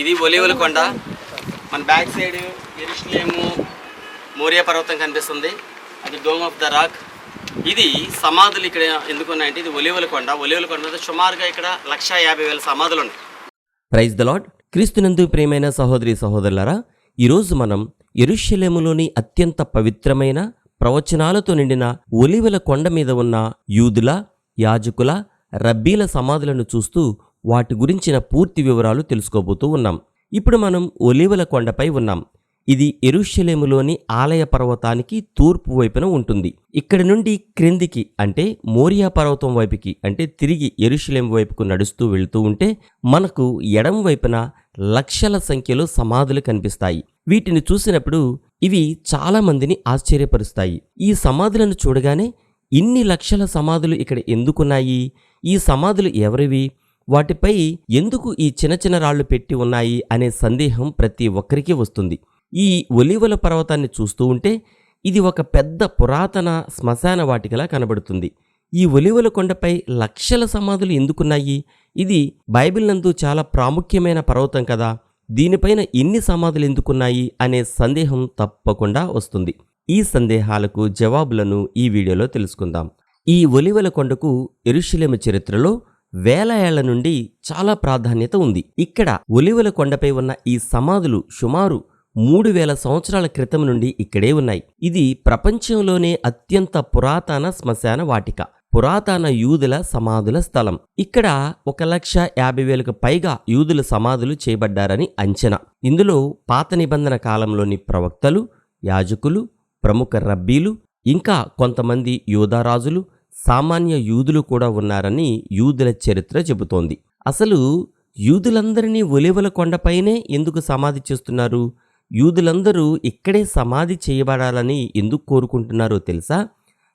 ఇది ఒలివల కొండ. మన బ్యాక్ సైడ్ ఎరుషులేము మోరియా పర్వతం కనిపిస్తుంది. అది డోమ్ ఆఫ్ ద రాక్. ఇది సమాధులు ఇక్కడ ఎందుకున్నాయంటే ఇది ఒలివల కొండ. ఒలివల కొండ సుమారుగా ఇక్కడ లక్ష యాభై వేల సమాధులు ఉన్నాయి. ప్రైజ్ ద లాడ్ క్రీస్తునందు ప్రియమైన సహోదరి సహోదరులారా ఈరోజు మనం ఎరుషలేములోని అత్యంత పవిత్రమైన ప్రవచనాలతో నిండిన ఒలివల కొండ మీద ఉన్న యూదుల యాజకుల రబ్బీల సమాధులను చూస్తూ వాటి గురించిన పూర్తి వివరాలు తెలుసుకోబోతూ ఉన్నాం. ఇప్పుడు మనం ఒలివల కొండపై ఉన్నాం. ఇది ఎరుషలేములోని ఆలయ పర్వతానికి తూర్పు వైపున ఉంటుంది. ఇక్కడ నుండి క్రిందికి అంటే మోరియా పర్వతం వైపుకి అంటే తిరిగి ఎరుషలేం వైపుకు నడుస్తూ వెళుతూ ఉంటే మనకు ఎడం వైపున లక్షల సంఖ్యలో సమాధులు కనిపిస్తాయి. వీటిని చూసినప్పుడు ఇవి చాలా మందిని ఆశ్చర్యపరుస్తాయి. ఈ సమాధులను చూడగానే ఇన్ని లక్షల సమాధులు ఇక్కడ ఎందుకున్నాయి? ఈ సమాధులు ఎవరివి? వాటిపై ఎందుకు ఈ చిన్న చిన్న రాళ్ళు పెట్టి ఉన్నాయి అనే సందేహం ప్రతి ఒక్కరికి వస్తుంది. ఈ ఒలివల పర్వతాన్ని చూస్తూ ఉంటే ఇది ఒక పెద్ద పురాతన శ్మశాన వాటికలా కనబడుతుంది. ఈ ఒలివల కొండపై లక్షల సమాధులు ఎందుకున్నాయి? ఇది బైబిల్ నందు చాలా ప్రాముఖ్యమైన పర్వతం కదా. దీనిపైన ఎన్ని సమాధులు ఎందుకున్నాయి? అనే సందేహం తప్పకుండా వస్తుంది. ఈ సందేహాలకు జవాబులను ఈ వీడియోలో తెలుసుకుందాం. ఈ ఒలివల కొండకు ఎరుషలేము చరిత్రలో వేల ఏళ్ళ నుండి చాలా ప్రాధాన్యత ఉంది. ఇక్కడ ఒలివల కొండపై ఉన్న ఈ సమాధులు సుమారు మూడు వేల సంవత్సరాల క్రితం నుండి ఇక్కడే ఉన్నాయి. ఇది ప్రపంచంలోనే అత్యంత పురాతన శ్మశాన వాటిక పురాతన యూదుల సమాధుల స్థలం. ఇక్కడ ఒక లక్ష యాభై వేలకు పైగా యూదుల సమాధులు చేయబడ్డారని అంచనా. ఇందులో పాత నిబంధన కాలంలోని ప్రవక్తలు యాజకులు ప్రముఖ రబ్బీలు ఇంకా కొంతమంది యూదారాజులు సామాన్య యూదులు కూడా ఉన్నారని యూదుల చరిత్ర చెబుతోంది. అసలు యూదులందరినీ ఒలివల కొండపైనే ఎందుకు సమాధి చేస్తున్నారు? యూదులందరూ ఇక్కడే సమాధి చేయబడాలని ఎందుకు కోరుకుంటున్నారో తెలుసా?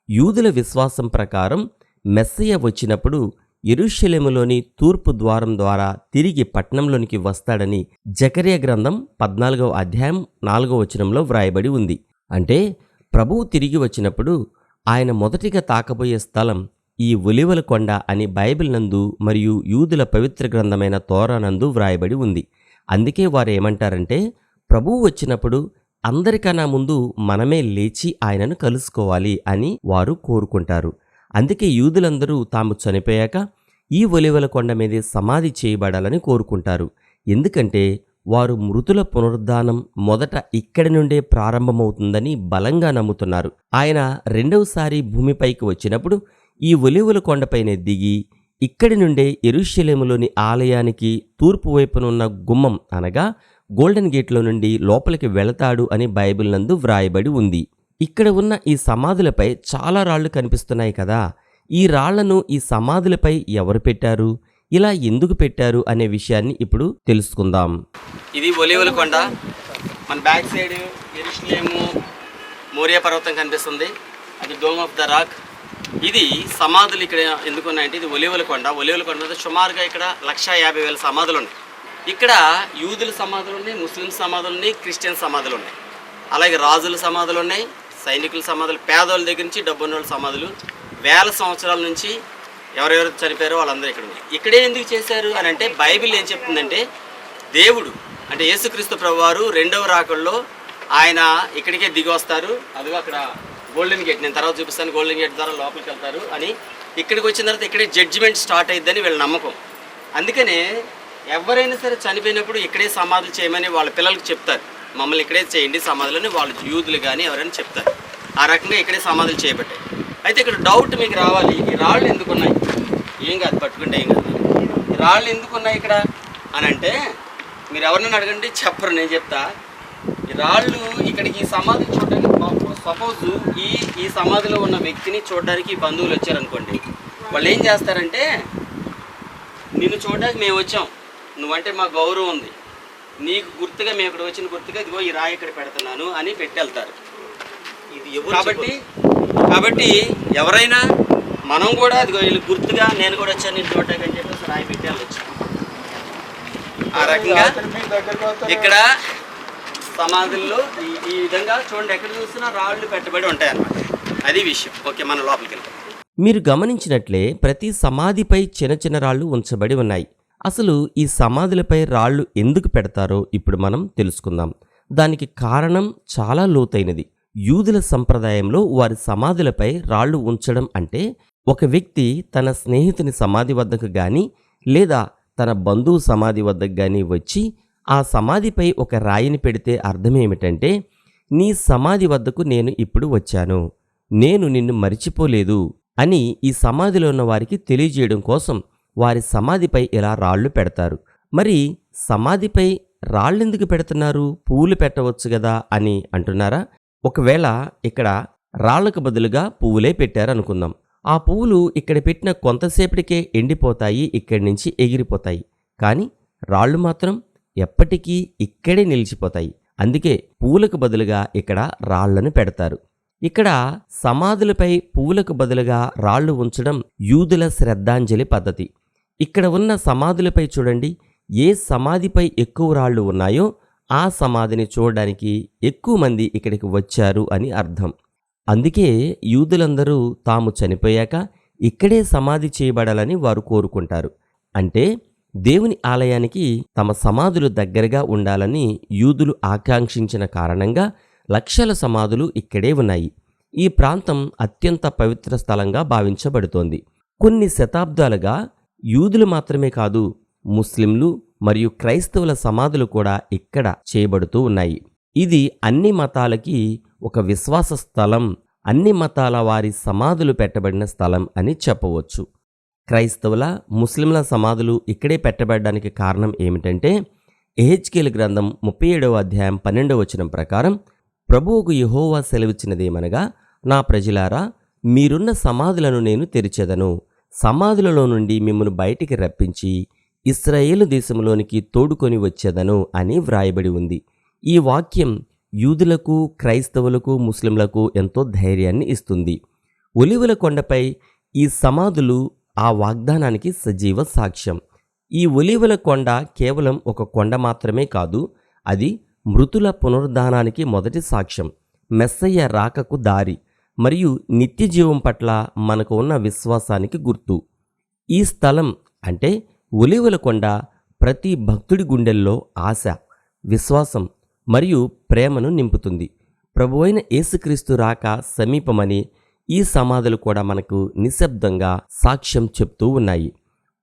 యూదుల విశ్వాసం ప్రకారం మెస్సయ్య వచ్చినప్పుడు ఎరుషలేములోని తూర్పు ద్వారం ద్వారా తిరిగి పట్నంలోనికి వస్తాడని జకర్య గ్రంథం పద్నాలుగవ అధ్యాయం నాలుగవ వచనంలో వ్రాయబడి ఉంది. అంటే ప్రభువు తిరిగి వచ్చినప్పుడు ఆయన మొదటిగా తాకబోయే స్థలం ఈ ఒలివల కొండ అని బైబిల్ నందు మరియు యూదుల పవిత్ర గ్రంథమైన తోరానందు వ్రాయబడి ఉంది. అందుకే వారు ఏమంటారంటే ప్రభువు వచ్చినప్పుడు అందరికన్నా ముందు మనమే లేచి ఆయనను కలుసుకోవాలి అని వారు కోరుకుంటారు. అందుకే యూదులందరూ తాము చనిపోయాక ఈ ఒలివల కొండ మీదే సమాధి చేయబడాలని కోరుకుంటారు. ఎందుకంటే వారు మృతుల పునరుద్ధానం మొదట ఇక్కడి నుండే ప్రారంభమవుతుందని బలంగా నమ్ముతున్నారు. ఆయన రెండవసారి భూమిపైకి వచ్చినప్పుడు ఈ ఒలివుల కొండపైనే దిగి ఇక్కడి నుండే ఎరుషలేములోని ఆలయానికి తూర్పు వైపునున్న గుమ్మం అనగా గోల్డెన్ గేట్లో నుండి లోపలికి వెళతాడు అని బైబిల్ నందు వ్రాయబడి ఉంది. ఇక్కడ ఉన్న ఈ సమాధులపై చాలా రాళ్ళు కనిపిస్తున్నాయి కదా. ఈ రాళ్ళను ఈ సమాధులపై ఎవరు పెట్టారు? ఇలా ఎందుకు పెట్టారు అనే విషయాన్ని ఇప్పుడు తెలుసుకుందాం. ఇది ఒలివల కొండ. మన బ్యాక్ సైడ్ ఎరుషులేము మోరియా పర్వతం కనిపిస్తుంది. అది డోమ్ ఆఫ్ ద రాక్. ఇది సమాధులు ఇక్కడ ఎందుకున్నాయంటే ఇది ఒలివల కొండ. ఒలివల కొండ సుమారుగా ఇక్కడ లక్ష యాభై వేల సమాధులు ఉన్నాయి. ఇక్కడ యూదుల సమాధులు ఉన్నాయి ముస్లిం సమాధులు ఉన్నాయి క్రిస్టియన్ సమాధులు ఉన్నాయి. అలాగే రాజుల సమాధులు ఉన్నాయి సైనికుల సమాధులు పేదోళ్ళ దగ్గర నుంచి డబ్బున్నోళ్ళ సమాధులు. వేల సంవత్సరాల నుంచి ఎవరెవరు చనిపోయారో వాళ్ళందరూ ఇక్కడ ఉన్నారు. ఇక్కడే ఎందుకు చేశారు అని అంటే బైబిల్ ఏం చెప్తుందంటే దేవుడు అంటే యేసుక్రీస్తు ప్రభువారు రెండవ రాకల్లో ఆయన ఇక్కడికే దిగి వస్తారు. అదిగో అక్కడ గోల్డెన్ గేట్ నేను తర్వాత చూపిస్తాను గోల్డెన్ గేట్ ద్వారా లోపలికి వెళ్తారు అని ఇక్కడికి వచ్చిన తర్వాత ఇక్కడే జడ్జిమెంట్ స్టార్ట్ అయ్యిద్దని వీళ్ళ నమ్మకం. అందుకనే ఎవరైనా సరే చనిపోయినప్పుడు ఇక్కడే సమాధులు చేయమని వాళ్ళ పిల్లలకు చెప్తారు. మమ్మల్ని ఇక్కడే చేయండి సమాధులని వాళ్ళ యూదులు కానీ ఎవరైనా చెప్తారు. ఆ రకంగా ఇక్కడే సమాధులు చేయబట్టాయి అయితే ఇక్కడ డౌట్ మీకు రావాలి. ఈ రాళ్ళు ఎందుకు ఉన్నాయి ఏం కాదు పట్టుకుంటే ఏం కాదు. ఈ రాళ్ళు ఎందుకు ఉన్నాయి ఇక్కడ? అని అంటే మీరు ఎవరినైనా అడగండి చెప్పరు నేను చెప్తా. ఈ రాళ్ళు ఇక్కడికి ఈ సమాధి చూడడానికి సపోజ్ ఈ ఈ సమాధిలో ఉన్న వ్యక్తిని చూడడానికి ఈ బంధువులు వచ్చారనుకోండి. వాళ్ళు ఏం చేస్తారంటే నిన్ను చూడడానికి మేము వచ్చాం. నువ్వంటే మా గౌరవం ఉంది. నీకు గుర్తుగా మేము ఇక్కడ వచ్చిన గుర్తుగా ఇదిగో ఈ రాయి ఇక్కడ పెడుతున్నాను అని పెట్టెళ్తారు ఇది ఎవరు కాబట్టి కాబట్టి ఎవరైనా మనం కూడా అదిగో వీళ్ళు గుర్తుగా నేను కూడా వచ్చాను నేను చూడటానికి అని చెప్పేసి రాయి పెట్టి వెళ్ళొచ్చు ఆ రకంగా ఇక్కడ సమాధుల్లో ఈ ఈ విధంగా చూడండి ఎక్కడ చూసినా రాళ్ళు పెట్టబడి ఉంటాయి అన్నమాట. అది విషయం. ఓకే మన లోపలికి వెళ్తాం మీరు గమనించినట్లే ప్రతి సమాధిపై చిన్న చిన్న రాళ్ళు ఉంచబడి ఉన్నాయి. అసలు ఈ సమాధులపై రాళ్ళు ఎందుకు పెడతారో ఇప్పుడు మనం తెలుసుకుందాం. దానికి కారణం చాలా లోతైనది. యూదుల సంప్రదాయంలో వారి సమాధులపై రాళ్ళు ఉంచడం అంటే ఒక వ్యక్తి తన స్నేహితుని సమాధి వద్దకు గాని లేదా తన బంధువు సమాధి వద్దకు గాని వచ్చి ఆ సమాధిపై ఒక రాయిని పెడితే అర్థమేమిటంటే నీ సమాధి వద్దకు నేను ఇప్పుడు వచ్చాను. నేను నిన్ను మరిచిపోలేదు అని ఈ సమాధిలో ఉన్న వారికి తెలియజేయడం కోసం వారి సమాధిపై ఇలా రాళ్ళు పెడతారు. మరి సమాధిపై రాళ్ళెందుకు పెడుతున్నారు? పూలు పెట్టవచ్చు కదా అని అంటున్నారా? ఒకవేళ ఇక్కడ రాళ్ళకు బదులుగా పువ్వులే పెట్టారనుకుందాం. ఆ పువ్వులు ఇక్కడ పెట్టిన కొంతసేపటికే ఎండిపోతాయి ఇక్కడి నుంచి ఎగిరిపోతాయి. కానీ రాళ్ళు మాత్రం ఎప్పటికీ ఇక్కడే నిలిచిపోతాయి. అందుకే పువ్వులకు బదులుగా ఇక్కడ రాళ్ళను పెడతారు. ఇక్కడ సమాధులపై పువ్వులకు బదులుగా రాళ్ళు ఉంచడం యూదుల శ్రద్ధాంజలి పద్ధతి. ఇక్కడ ఉన్న సమాధులపై చూడండి. ఏ సమాధిపై ఎక్కువ రాళ్ళు ఉన్నాయో ఆ సమాధిని చూడడానికి ఎక్కువ మంది ఇక్కడికి వచ్చారు అని అర్థం. అందుకే యూదులందరూ తాము చనిపోయాక ఇక్కడే సమాధి చేయబడాలని వారు కోరుకుంటారు. అంటే దేవుని ఆలయానికి తమ సమాధులు దగ్గరగా ఉండాలని యూదులు ఆకాంక్షించిన కారణంగా లక్షల సమాధులు ఇక్కడే ఉన్నాయి. ఈ ప్రాంతం అత్యంత పవిత్ర స్థలంగా భావించబడుతోంది. కొన్ని శతాబ్దాలుగా యూదులు మాత్రమే కాదు ముస్లింలు మరియు క్రైస్తవుల సమాధులు కూడా ఇక్కడ చేయబడుతూ ఉన్నాయి. ఇది అన్ని మతాలకి ఒక విశ్వాస స్థలం అన్ని మతాల వారి సమాధులు పెట్టబడిన స్థలం అని చెప్పవచ్చు. క్రైస్తవుల ముస్లింల సమాధులు ఇక్కడే పెట్టబడడానికి కారణం ఏమిటంటే ఎహెచ్కేల్ గ్రంథం ముప్పై ఏడవ అధ్యాయం పన్నెండవ వచనం ప్రకారం ప్రభువుకు యహోవా సెలవిచ్చినదేమనగా నా ప్రజలారా మీరున్న సమాధులను నేను తెరిచెదను. సమాధులలో నుండి మిమ్మల్ని బయటికి రప్పించి ఇస్రాయేలు దేశంలోనికి తోడుకొని వచ్చేదను అని వ్రాయబడి ఉంది. ఈ వాక్యం యూదులకు క్రైస్తవులకు ముస్లింలకు ఎంతో ధైర్యాన్ని ఇస్తుంది. ఒలివుల కొండపై ఈ సమాధులు ఆ వాగ్దానానికి సజీవ సాక్ష్యం. ఈ ఒలివల కొండ కేవలం ఒక కొండ మాత్రమే కాదు అది మృతుల పునరుద్ధానానికి మొదటి సాక్ష్యం. మెస్సయ్య రాకకు దారి మరియు నిత్య జీవం పట్ల మనకు ఉన్న విశ్వాసానికి గుర్తు. ఈ స్థలం అంటే ఒలివల కొండ ప్రతి భక్తుడి గుండెల్లో ఆశ విశ్వాసం మరియు ప్రేమను నింపుతుంది. ప్రభువైన యేసుక్రీస్తు రాక సమీపమని ఈ సమాధులు కూడా మనకు నిశ్శబ్దంగా సాక్ష్యం చెప్తూ ఉన్నాయి.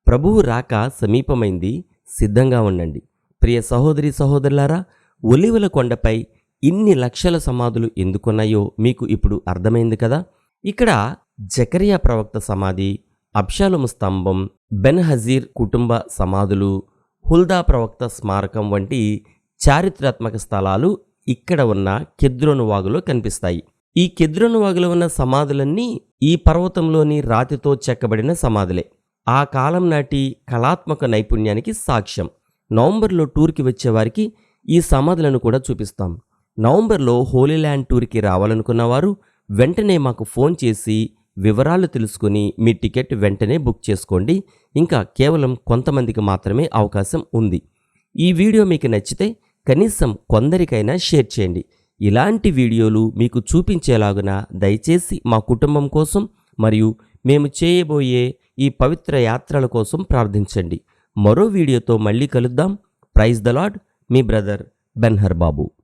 ప్రభువు రాక సమీపమైంది సిద్ధంగా ఉండండి. ప్రియ సహోదరి సహోదరులారా ఒలివల కొండపై ఇన్ని లక్షల సమాధులు ఎందుకున్నాయో మీకు ఇప్పుడు అర్థమైంది కదా? ఇక్కడ జకరియా ప్రవక్త సమాధి అబ్షాలుము స్తంభం బెన్ హజీర్ కుటుంబ సమాధులు హుల్దా ప్రవక్త స్మారకం వంటి చారిత్రాత్మక స్థలాలు ఇక్కడ ఉన్న కెద్రోను వాగులో కనిపిస్తాయి. ఈ కెద్రోను వాగులో ఉన్న సమాధులన్నీ ఈ పర్వతంలోని రాతితో చెక్కబడిన సమాధులే. ఆ కాలం నాటి కళాత్మక నైపుణ్యానికి సాక్ష్యం. నవంబర్లో టూర్కి వచ్చేవారికి ఈ సమాధులను కూడా చూపిస్తాం. నవంబర్లో హోలీల్యాండ్ టూర్కి రావాలనుకున్న వారు వెంటనే మాకు ఫోన్ చేసి వివరాలు తెలుసుకుని మీ టికెట్ వెంటనే బుక్ చేసుకోండి. ఇంకా కేవలం కొంతమందికి మాత్రమే అవకాశం ఉంది. ఈ వీడియో మీకు నచ్చితే కనీసం కొందరికైనా షేర్ చేయండి. ఇలాంటి వీడియోలు మీకు చూపించేలాగున దయచేసి మా కుటుంబం కోసం మరియు మేము చేయబోయే ఈ పవిత్ర యాత్రల కోసం ప్రార్థించండి. మరో వీడియోతో మళ్ళీ కలుద్దాం. ప్రైజ్ ద లాడ్ మీ బ్రదర్ బెన్హర్ బాబు